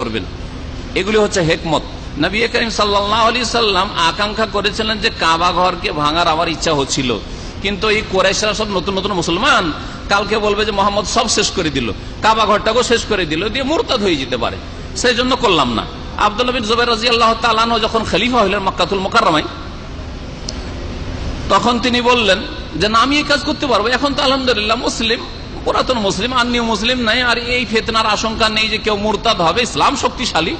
করবেন। এগুলি হচ্ছে হেকমত। নবী করিম সাল্লাহ সাল্লাম আকাঙ্ক্ষা করেছিলেন যে কাবা ঘরকে ভাঙার আমার ইচ্ছা হচ্ছিল। কিন্তু এই কোরাইশরা সব নতুন নতুন মুসলমান। কালকে বলবে যে মোহাম্মদ সব শেষ করে দিল। কাবা ঘরটাকেও শেষ করে দিল। দিয়ে মুরতাদ হয়ে যেতে পারে। সেই জন্য করলাম না। আবদুল্লাহ বিন জুবাই রাজি আল্লাহ তালানো যখন খলিফা হইলেন মক্কাতুল মোকারমাই তখন তিনি বললেন যে না, আমি এই কাজ করতে পারব। এখন তো আলহামদুলিল্লাহ মুসলিম। পুরাতন মুসলিম আর নিউ মুসলিম নাই, আর এই ফেতনার আশঙ্কা নেই যে কেউ মুরতাদ হবে, ইসলাম শক্তিশালী।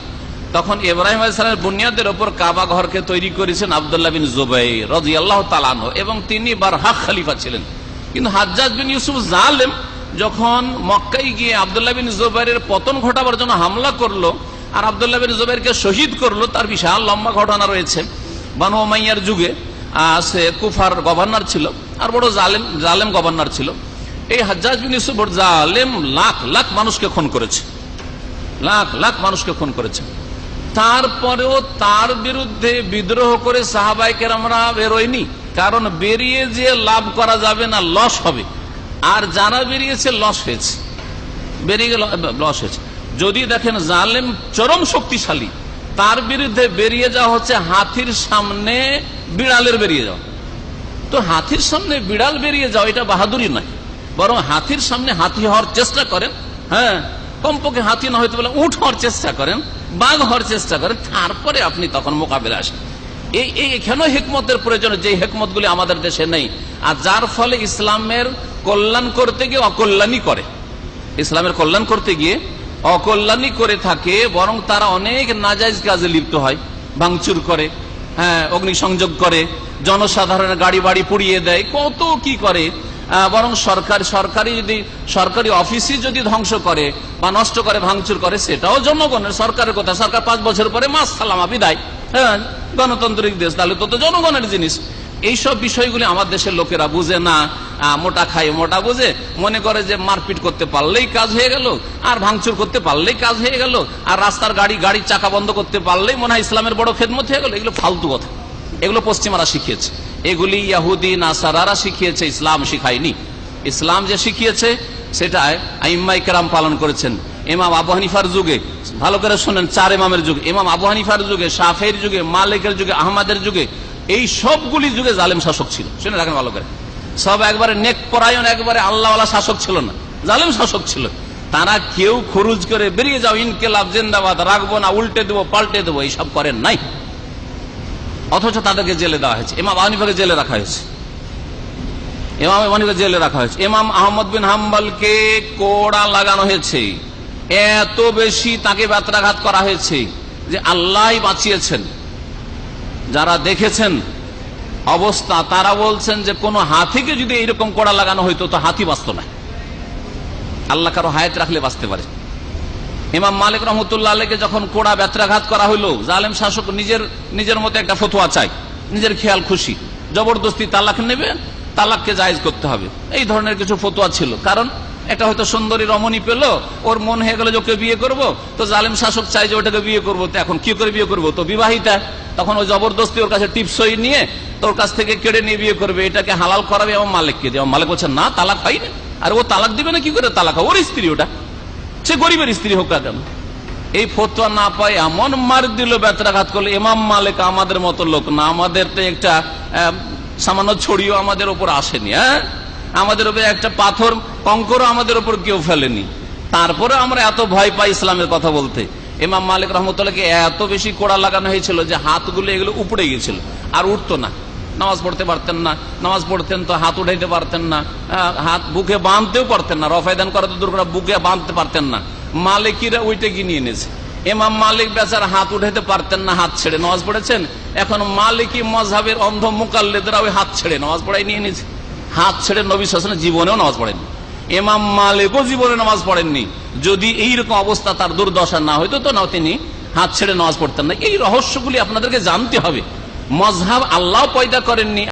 তখন ইব্রাহিম আলাইসালামের বুনিয়াদের ওপর কাবা ঘরকে তৈরি করেছেন আবদুল্লাহ বিন জুবাই রাজি আল্লাহ তালানো এবং তিনি বারহাক খালিফা ছিলেন। কিন্তু হাজ্জাজ বিন ইউসুফ জালেম যখন মক্কাই গিয়ে আবদুল্লাহ বিন জুবাইরের পতন ঘটাবার জন্য হামলা করল, আর আবদুল্লাহ বিন জুবাইরকে শহীদ করল, তার বিশাল লম্বা ঘটনা রয়েছে। বানু মাইয়ার যুগে সে কুফার গভর্নর ছিল, আর বড় জালেম জালেম গভর্নর ছিল। এই হাজ্জাজ বিন ইউসুফ জালেম, লাখ লাখ মানুষকে খুন করেছে। লাখ লাখ মানুষকে খুন করেছে। তারপরেও তার বিরুদ্ধে বিদ্রোহ করে সাহাবাই আমরা বেরোয়নি। কারণ বেরিয়ে যে লাভ করা যাবে না, লস হবে। আর যারা বেরিয়েছে, লস হয়েছে। বেরিয়ে গেল, লস হয়েছে। যদি দেখেন জালেম চরম শক্তিশালী, তার বিরুদ্ধে বেরিয়ে যাওয়া হচ্ছে হাতির সামনে বিড়ালের বেরিয়ে যাওয়া। তো হাতির সামনে বিড়াল বেরিয়ে যাওয়া, এটা বাহাদুরি নয়। বরং হাতির সামনে হাতি হওয়ার চেষ্টা করেন হ্যাঁ কমপক্ষে হাতি না হইতে বলে উঠ হওয়ার চেষ্টা করেন, বাঘ হওয়ার চেষ্টা করেন, তারপরে আপনি তখন মোকাবিলা আসেন। এই এখানেও হেকমতের প্রয়োজন? যে হেকমত আমাদের দেশে নেই। আর যার ফলে ইসলামের কল্যাণ করতে গিয়ে অকল্যাণই করে। ইসলামের কল্যাণ করতে গিয়ে অকল্যাণই করে থাকে, বরং তারা অনেক নাজাইজ কাজে লিপ্ত হয়। ভাঙচুর করে হ্যাঁ অগ্নিসংযোগ করে, জনসাধারণের গাড়ি বাড়ি পুড়িয়ে দেয়, কত কি করে। বরং সরকার, সরকারি যদি, সরকারি অফিসই যদি ধ্বংস করে বা নষ্ট করে, ভাঙচুর করে, সেটাও জনগণের সরকারের কথা। সরকার পাঁচ বছর পরে মাস সালামা বিদায় হ্যাঁ গণতান্ত্রিক দেশ, তাহলে তো তো জনগণের জিনিস। এইসব বিষয়গুলি আমার দেশের লোকেরা বুঝে না। মোটা খায়, মোটা বুঝে। মনে করে যে মারপিট করতে পারলেই কাজ হয়ে গেল, আর ভাঙচুর করতে পারলেই কাজ হয়ে গেল, আর রাস্তার গাড়ি, গাড়ির চাকা বন্ধ করতে পারলেই মনে হয় ইসলামের বড় খেদমত হয়ে গেল। এগুলো ফালতু কথা। এগুলো পশ্চিমারা শিখিয়েছে। এগুলি ইয়াহুদি, নাসারারা শিখিয়েছে, ইসলাম শিখায়নি। ইসলাম যে শিখিয়েছে সেটা আইম্মাই কেরাম পালন করেছেন। এমাম আবু হানিফার যুগে, ভালো করে শোনেন, চার ইমামের যুগে। ইমাম আবু হানিফার যুগে শাফের যুগে, মালিকের যুগে, আহমদের যুগে, এই সবগুলি যুগে জালেম শাসক ছিল। শুনে রাখেন ভালো করে। সব একবারে নেক পরায়ণ, একবারে আল্লাহওয়ালা শাসক ছিল না। জালেম শাসক ছিল। তারা কেউ খরুজ করে, বেরিয়ে যাও, ইনকেলাব, জিন্দাবাদ, রাখব না, উল্টে দেবো, পাল্টে দেবো, এইসব করেন নাই। অথচ তাদেরকে জেলে দেওয়া হয়েছে। ইমাম আহনিফাকে জেলে রাখা হয়েছে। এমাম আহনিফাকে জেলে রাখা হয়েছে। ইমাম আহমদ বিন হাম্বালকে কোড়া লাগানো হয়েছে। এত বেশি তাকে ব্যত্রাঘাত করা হয়েছে যে আল্লাহ বাঁচিয়েছেন। যারা দেখেছেন অবস্থা, তারা বলছেন যে কোন হাতিকে যদি এইরকম কোড়া লাগানো হইতো, তো হাতি বাঁচত না। আল্লাহ কারও হায়াত রাখলে বাঁচতে পারে। ইমাম মালিক রহমতুল্লাহ আলীকে যখন কোড়া ব্যত্রাঘাত করা হইল, জালেম শাসক নিজের নিজের মতো একটা ফতুয়া চাই নিজের খেয়াল খুশি। জবরদস্তি তালাক নেবে, তালাককে জায়েজ করতে হবে। এই ধরনের কিছু ফতুয়া ছিল। কারণ একটা হয়তো সুন্দরী রমণী পেল, ওর মন হয়ে গেল যে ওকে বিয়ে করব, তো জালেম শাসক চাই যে ওটাকে বিয়ে করব। তো এখন কি করে বিয়ে করব? তো বিবাহিতা। তখন ওই জবরদস্তি ওর কাছে টিপসই নিয়ে তোর কাছ থেকে কেড়ে নিয়ে বিয়ে করবে। এটাকে হালাল করাবে এবং মালিককে। দিয়ে মালিক বলছে, না, তালাক হয়নি। আর ও তালাক দিবে না, কি করে তালাক ওর স্ত্রী ওটা। সে গরিবের স্ত্রী হোক কেন। এই ফতোয়া না পায় এমন মার দিল ব্যত্রাঘাত করল এমাম মালিক আমাদের মতো লোক না, আমাদের তো একটা সামান্য ছড়িও আমাদের ওপর আসেনি হ্যাঁ? আমাদের উপরে একটা পাথর কঙ্করও আমাদের উপর কেউ ফেলেনি। তারপরে আমরা এত ভয় পাই ইসলামের কথা বলতে। এমাম মালিক রহমতুল্লাহকে এত বেশি কোড়া লাগানো হয়েছিল যে হাতগুলো এগুলো উপড়ে গেছিল, আর উঠতো না। নামাজ পড়তে পারতেন না, নামাজ পড়তেন তো হাত উঠাইতে পারতেন না হাত বুকে বাঁধতেও পারতেন না, রফায়দান করা তো দূর করা বুকে বাঁধতে পারতেন না। মালিকিরা ওইটা কিনে এনেছে। এমাম মালিক বেচার হাত উঠাইতে পারতেন না, হাত ছেড়ে নামাজ পড়েছেন। এখন মালিকি মজাবের অন্ধ মুকাল্লেদরা ওই হাত ছেড়ে নামাজ পড়াই নিয়ে নিয়েছে হাত ছেড়ে নবী শাসনে জীবনেও নামাজ পড়েনি এমাম মালিকও জীবনে নামাজ পড়েননি। যদি এইরকম অবস্থা, তার দুর্দশা না হইতো তো না তিনি হাত ছেড়ে নামাজ পড়তেন না। এই রহস্যগুলি আপনাদেরকে জানতে হবে। মজহাব আল্লাহ পয়দা করেননি।